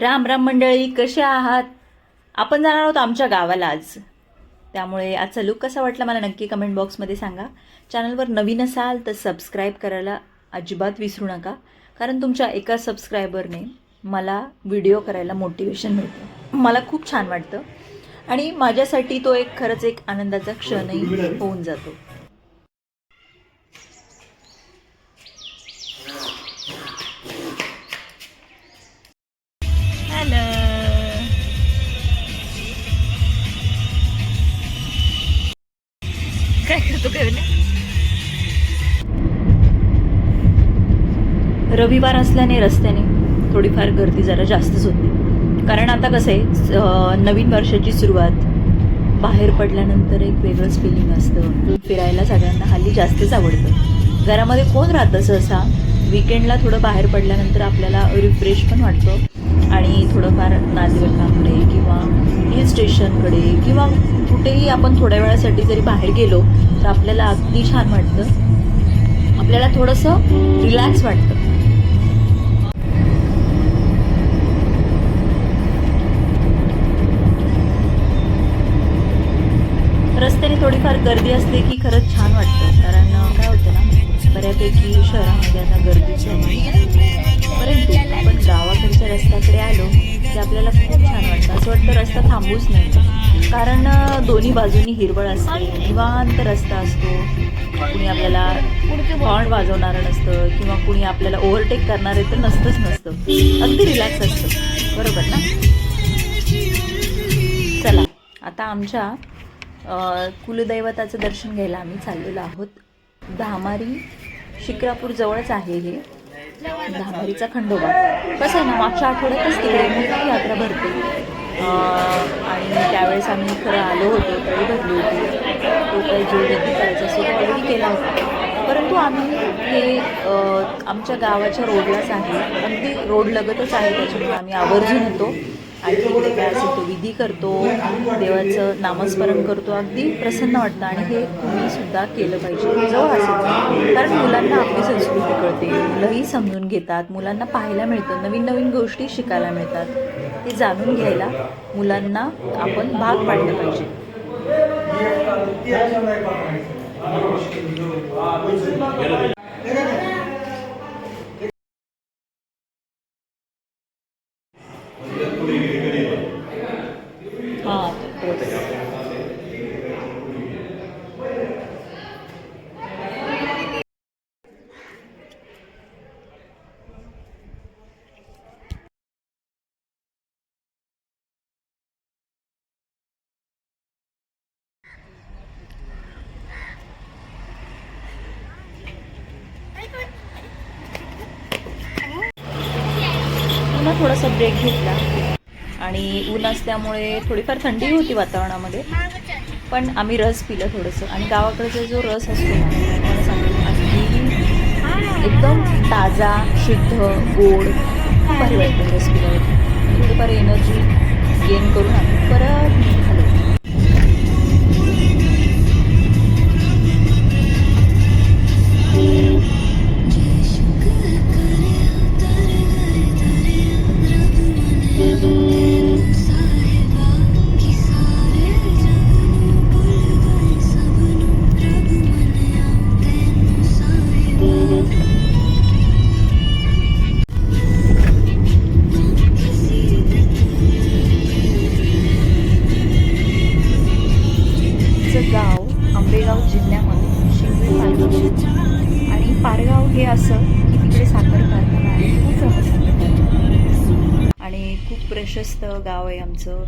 राम राम मंडळी कसे आहात? आपण जाणार आहोत आमच्या गावाला आज. त्यामुळे आजचा लुक कसा वाटला मला नक्की कमेंट बॉक्समध्ये सांगा. चॅनलवर नवीन असाल तर सबस्क्राईब करायला अजिबात विसरू नका. कारण तुमच्या एका सबस्क्रायबरने मला व्हिडिओ करायला मोटिवेशन मिळतं. मला खूप छान वाटतं. आणि माझ्यासाठी तो एक खरंच एक आनंदाचा क्षणही होऊन जातो. रविवार असल्याने रस्त्याने थोडीफार गर्दी जरा जास्तच होती. कारण आता कसं आहे नवीन वर्षाची सुरुवात. बाहेर पडल्यानंतर एक वेगळंच फिलिंग असतं. फिरायला सगळ्यांना हल्ली जास्तच आवडतं. घरामध्ये कोण राहतं सहसा? विकेंडला थोडं बाहेर पडल्यानंतर आपल्याला रिफ्रेश पण वाटतं. आणि थोडंफार नातेवाईकांकडे किंवा स्टेशनकडे किंवा कुठेही आपण थोड्या वेळासाठी जरी बाहेर गेलो तर आपल्याला अगदी छान वाटतं. आपल्याला थोडंसं रिलॅक्स वाटतं. रस्त्याने थोडीफार गर्दी असते की खरंच छान वाटतं. कारण काय होतं ना बऱ्यापैकी शहरामध्ये आता गर्दी झाली परंतु आपण गावाकडच्या रस्त्याकडे आलो की आपल्याला खूप असं वाटतं रस्ता थांबूच नाही. कारण दोन्ही बाजूनी हिरवळ असते. निवांत रस्ता असतो. कुणी आपल्याला हॉर्न वाजवणारं नसतं किंवा कुणी आपल्याला ओव्हरटेक करणारे तर नसतंच नसतं. अगदी रिलॅक्स असतं. बरोबर ना? चला आता आमच्या कुलदैवताचं दर्शन घ्यायला आम्ही चाललेलो आहोत. धामारी शिक्रापूर जवळच आहे हे. धामारीचा खंडोबा. कसं आहे ना मागच्या आठवड्यातच तिकडे मोठी यात्रा भरते. आणि त्यावेळेस आम्ही खरं आलो होतो तरी भरली होती. तो काही जो विधी करायचा असतो तो ऑलरेडी केला होता. परंतु आम्ही हे आमच्या गावाच्या रोडलाच आहे. अगदी रोड लगतच आहे त्याच्यामुळे आम्ही आवर्जून येतो. आणि तिकडे काय असेल तो विधी करतो देवाचं नामस्मरण करतो. अगदी प्रसन्न वाटतं. आणि हे तुम्ही सुद्धा केलं पाहिजे. जवळ असेल. कारण मुलांना आपली संस्कृती कळते. मुलंही समजून घेतात. मुलांना पाहायला मिळतं. नवीन नवीन गोष्टी शिकायला मिळतात. ते जाणून घ्यायला मुलांना आपण भाग पाडलं पाहिजे हां पुन्हा थोडासा ब्रेक घेतला. आणि ऊन असल्यामुळे थोडीफार थंडी होती वातावरणामध्ये. पण आम्ही रस पिलं थोडंसं. आणि गावाकडचा जो रस असतो ना मला सांगू अगदी एकदम ताजा शुद्ध गोड खूप भारी वाटतं रस पिल्यावर. थोडीफार एनर्जी गेन करून आम्ही परत की साखर कारखाना आहे. खूप आणि खूप प्रशस्त गाव आहे आमचं.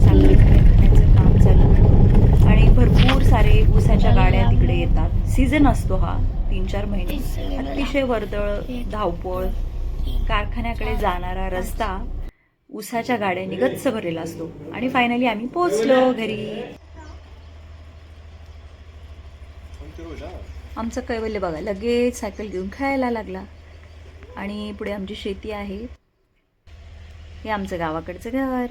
साखर कारखान्याचं काम चालू आहे. आणि भरपूर सारे ऊसाच्या गाड्या तिकडे येतात. सीझन असतो हा तीन चार महिने. अतिशय वर्दळ धावपळ. कारखान्याकडे जाणारा रस्ता ऊसाच्या गाड्यांनी गच्च भरलेला असतो. आणि फायनली आम्ही पोहोचलो घरी. आमचं कैवल्य बघा लगेच सायकल घेऊन खेळायला लागला. आणि पुढे आमची शेती आहे. हे आमचं गावाकडचं घर.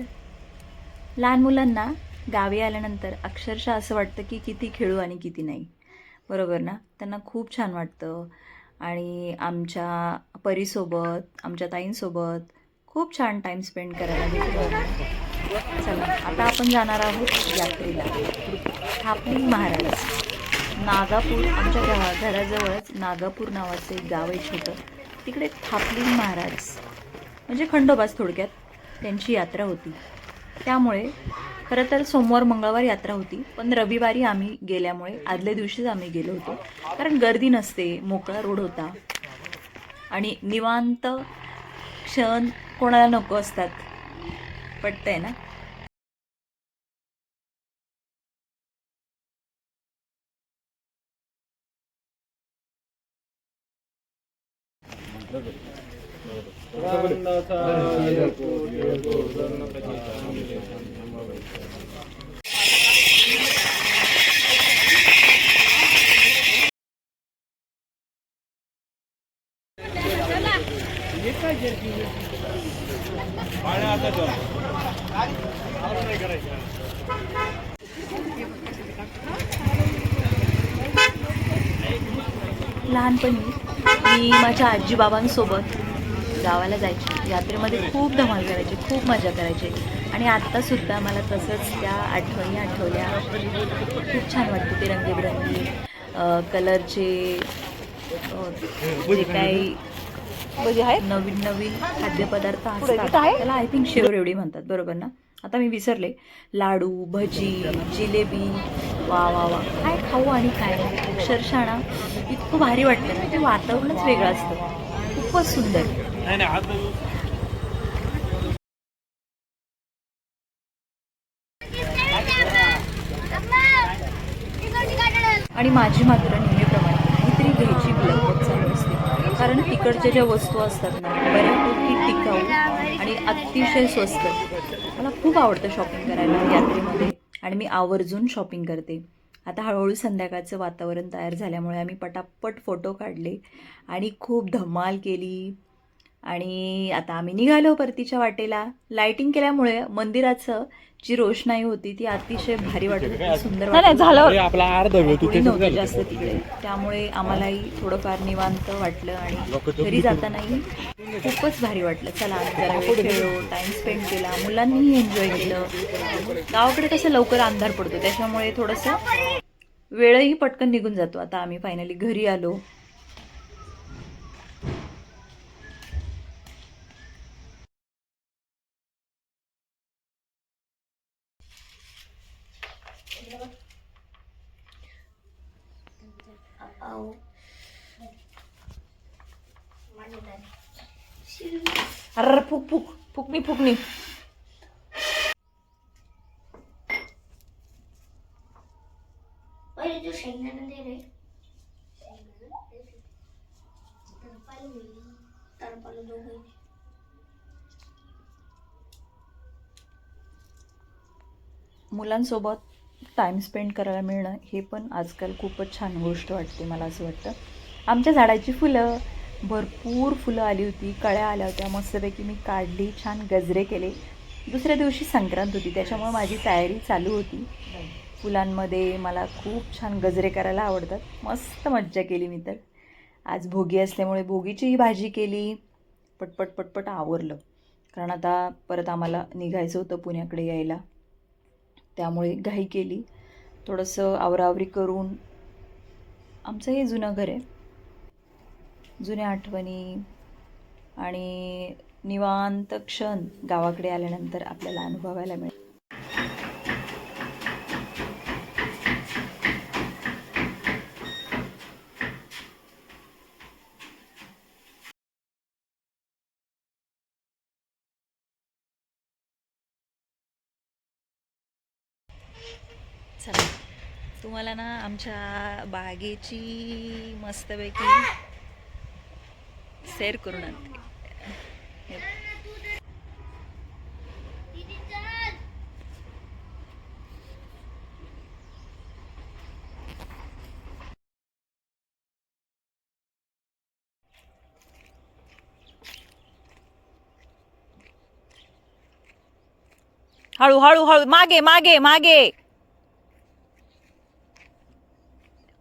लहान मुलांना गावी आल्यानंतर अक्षरशः असं वाटतं की किती खेळू आणि किती नाही. बरोबर ना? त्यांना खूप छान वाटतं. आणि आमच्या परीसोबत आमच्या ताईंसोबत खूप छान टाईम स्पेंड करायला भेटतो. चला आता आपण जाणार आहोत यात्रेला. थापलिंग महाराज. नागापूर आमच्या घरा घराजवळच नागापूर नावाचं एक गाव आहे छोटं. तिकडे थापली महाराज. म्हणजे खंडोबाच थोडक्यात त्यांची यात्रा होती. त्यामुळे खरं तर सोमवार मंगळवार यात्रा होती पण रविवारी आम्ही गेल्यामुळे आदल्या दिवशीच आम्ही गेलो होतो. कारण गर्दी नसते मोकळा रोड होता. आणि निवांत क्षण कोणाला नको असतात. पटतंय ना? लहानपणी मी माझ्या आजीबाबांसोबत गावाला जायचे. यात्रेमध्ये खूप धमाल करायची खूप मजा करायची. आणि आत्तासुद्धा मला तसंच त्या आठवणी आठवल्या. खूप छान वाटतं ते रंगीबिरंगी. कलरचे जे काही म्हणजे आहेत? नवीन नवीन खाद्यपदार्थ असतात? त्याला आय थिंक शेवरेवडी म्हणतात बरोबर ना? आता मी विसरले. लाडू भजी जिलेबी वा वा वा. काय खाऊ आणि काय अक्षरशः ना इतकं भारी वाटतं ना ते वातावरणच वेगळं असतं. खूपच सुंदर. आणि माझी मात्र नेहमीप्रमाणे काहीतरी घ्यायची लगबग चालू असते. कारण तिकडच्या ज्या वस्तू असतात ना बऱ्यापैकी टिकाऊ आणि अतिशय स्वस्त. मला खूप आवडतं शॉपिंग करायला यात्रेमध्ये. आणि मी आवर्जून शॉपिंग करते. आता हळूहळू संध्याकाळचं वातावरण तयार झाल्यामुळे आम्ही पटापट फोटो काढले आणि खूप धमाल केली. आणि आता आम्ही निघालो परतीच्या वाटेला. लाइटिंग केल्यामुळे मंदिराचं जी रोषणाई होती ती अतिशय भारी वाटत होती सुंदर वाटत. झालं आपला अर्धा वेळ तू कोणी नव्हतं जास्त तिकडे. त्यामुळे आम्हालाही थोडंफार निवांत वाटलं आणि घरी जातानाही खूपच भारी वाटलं. चला आम्ही जरा वेळ खेळलो टाइम स्पेंड केला मुलांनीही एन्जॉय केलं. गावाकडे कसं लवकर अंधार पडतो त्याच्यामुळे थोडंसं वेळही पटकन निघून जातो. आता आम्ही फायनली घरी आलो. अरे फुक फुक. फुकणी फुकणी मुलांसोबत टाईम स्पेंड करायला मिळणं हे पण आजकाल खूपच छान गोष्ट वाटते मला असं वाटतं. आमच्या झाडाची फुलं भरपूर फुलं आली होती कळ्या आल्या होत्या मस्तपैकी मी काढली छान गजरे केले. दुसऱ्या दिवशी संक्रांत होती त्याच्यामुळे माझी तयारी चालू होती. फुलांमध्ये मला खूप छान गजरे करायला आवडतात. मस्त मज्जा केली मी तर. आज भोगी असल्यामुळे भोगीचीही भाजी केली. पटपट पटपट आवरलं. कारण आता परत आम्हाला निघायचं होतं पुण्याकडे यायला. त्यामुळे घाई केली. थोडंसं आवरावरी करून आमचं हे जुनं घर आहे. जुन्या आठवणी आणि निवांत क्षण गावाकडे आल्यानंतर आपल्याला अनुभवायला मिळेल. चला तुम्हाला ना आमच्या बागेची मस्तपैकी सैर करून आणते. हळू हळू हळू मागे मागे मागे.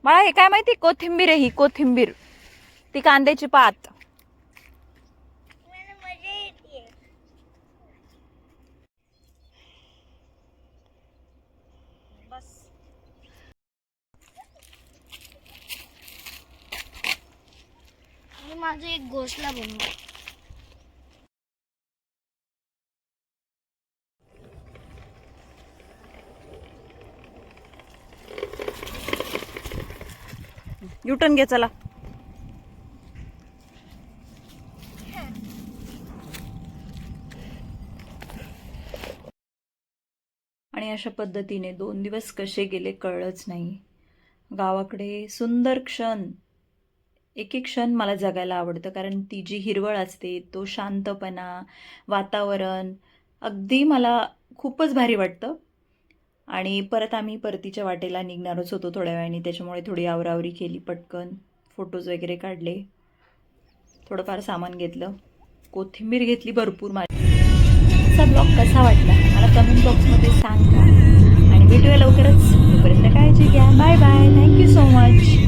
मला हे काय माहिती? कोथिंबीर आहे ही कोथिंबीर. ती कांद्याची पात. माझं एक घोसला बनव. युटन घे चला. आणि अशा पद्धतीने दोन दिवस कसे गेले कळलंच नाही. गावाकडे सुंदर क्षण. एक एक क्षण मला जगायला आवडतं कारण ती जी हिरवळ असते तो शांतपणा वातावरण अगदी मला खूपच भारी वाटतं. आणि परत आम्ही परतीच्या वाटेला निघणारच होतो थोड्या वेळाने त्याच्यामुळे थोडी आवरावरी केली पटकन फोटोज वगैरे काढले. थोडंफार सामान घेतलं. कोथिंबीर घेतली भरपूर माझी आजचा ब्लॉग कसा वाटला? मला कमेंट बॉक्समध्ये सांगा. आणि भेटूया लवकरच. तोपर्यंत काळजी घ्या. Bye bye thank you so much